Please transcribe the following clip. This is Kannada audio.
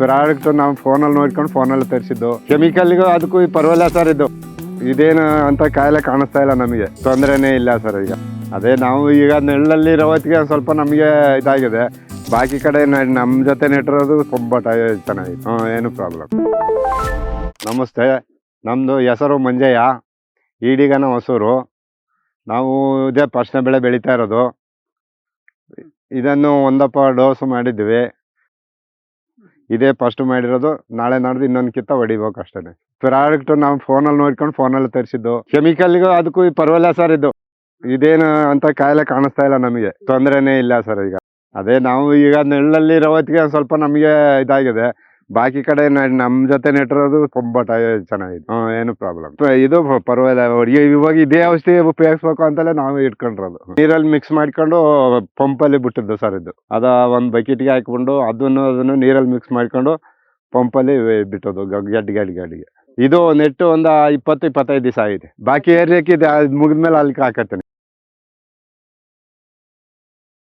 ಪ್ರಾಡಕ್ಟ್ ನಾವು ಫೋನಲ್ಲಿ ನೋಡ್ಕೊಂಡು ಫೋನಲ್ಲಿ ತರಿಸಿದ್ದು. ಕೆಮಿಕಲ್ಗೂ ಅದಕ್ಕೂ ಪರವಾಗಿಲ್ಲ ಸರ್ ಇದು ಇದೇನು ಅಂತ ಕಾಯಿಲೆ ಕಾಣಿಸ್ತಾ ಇಲ್ಲ ನಮಗೆ. ತೊಂದರೆನೇ ಇಲ್ಲ ಸರ್ ಈಗ. ಅದೇ ನಾವು ಈಗ ನೆಳ್ಳಲ್ಲಿ ಇರೋ ಹೊತ್ತಿಗೆ ಒಂದ್ ಸ್ವಲ್ಪ ನಮಗೆ ಇದಾಗಿದೆ. ಬಾಕಿ ಕಡೆ ನಮ್ಮ ಜೊತೆ ನೆಟ್ಟಿರೋದು ತುಂಬ ಚೆನ್ನಾಗಿತ್ತು ಹ್ಞೂ ಏನು ಪ್ರಾಬ್ಲಮ್ ನಮಸ್ತೆ. ನಮ್ಮದು ಹೆಸರು ಮಂಜಯ್ಯ. ಈಡಿಗನ ಹೊಸೂರು. ನಾವು ಇದೇ ಪರ್ಶ್ನ ಬೆಳೆ ಬೆಳೀತಾ ಇರೋದು. ಇದನ್ನು ಒಂದಪ್ಪ ಡೋಸ್ ಮಾಡಿದ್ವಿ. ಇದೇ ಫಸ್ಟ್ ಮಾಡಿರೋದು, ನಾಳೆ ನಾಡ್ದು ಇನ್ನೊಂದು ಕಿತ್ತ ಹೊಡಿಬೇಕು ಅಷ್ಟೇ ಪ್ರಾಡಕ್ಟ್ ನಾವು ಫೋನಲ್ಲಿ ನೋಡ್ಕೊಂಡು ಫೋನಲ್ಲಿ ತರಿಸಿದ್ದು ಕೆಮಿಕಲ್ಗೂ ಅದಕ್ಕೂ ಪರವಾಗಿಲ್ಲ ಸರ್ ಇದು. ಇದೇನು ಅಂತ ಕಾಯಿಲೆ ಕಾಣಿಸ್ತಾ ಇಲ್ಲ ನಮಗೆ. ತೊಂದರೆನೇ ಇಲ್ಲ ಸರ್ ಈಗ. ಅದೇ ನಾವು ಈಗ ನೆಳ್ಳಲ್ಲಿ ಇರೋ ಹೊತ್ತಿಗೆ ಒಂದ್ ಸ್ವಲ್ಪ ನಮಗೆ ಇದಾಗಿದೆ. ಬಾಕಿ ಕಡೆ ನಮ್ ನಮ್ಮ ಜೊತೆ ನೆಟ್ಟಿರೋದು ತುಂಬಾ ಟೈ ಚೆನ್ನಾಗಿದೆ. ಏನು ಪ್ರಾಬ್ಲಮ್ ಇದು ಪರವಾಗಿಲ್ಲ. ಇವಾಗ ಇದೇ ಔಷಧಿ ಉಪಯೋಗಿಸ್ಬೇಕು ಅಂತಲೇ ನಾವು ಇಟ್ಕೊಂಡಿರೋದು. ನೀರಲ್ಲಿ ಮಿಕ್ಸ್ ಮಾಡ್ಕೊಂಡು ಪಂಪಲ್ಲಿ ಬಿಟ್ಟಿದ್ದು ಸರ್ ಇದು. ಅದ ಒಂದು ಬಕೆಟ್ಗೆ ಹಾಕ್ಕೊಂಡು ಅದನ್ನು ಅದನ್ನು ನೀರಲ್ಲಿ ಮಿಕ್ಸ್ ಮಾಡ್ಕೊಂಡು ಪಂಪಲ್ಲಿ ಬಿಟ್ಟೋದು ಗಡ್ಡೆ ಗಡ್ಡಿ ಗಡ್ಡಿ, ಗಡ್ಡಿಗೆ. ಇದು ನೆಟ್ಟು ಒಂದು ಇಪ್ಪತ್ತು, ಇಪ್ಪತ್ತೈದು ದಿವಸ ಆಗಿದೆ. ಬಾಕಿ ಏರಿಯಾಕ್ಕೆ ಇದು ಮುಗಿದ್ಮೇಲೆ ಅಲ್ಲಿ ಹಾಕತ್ತೀನಿ.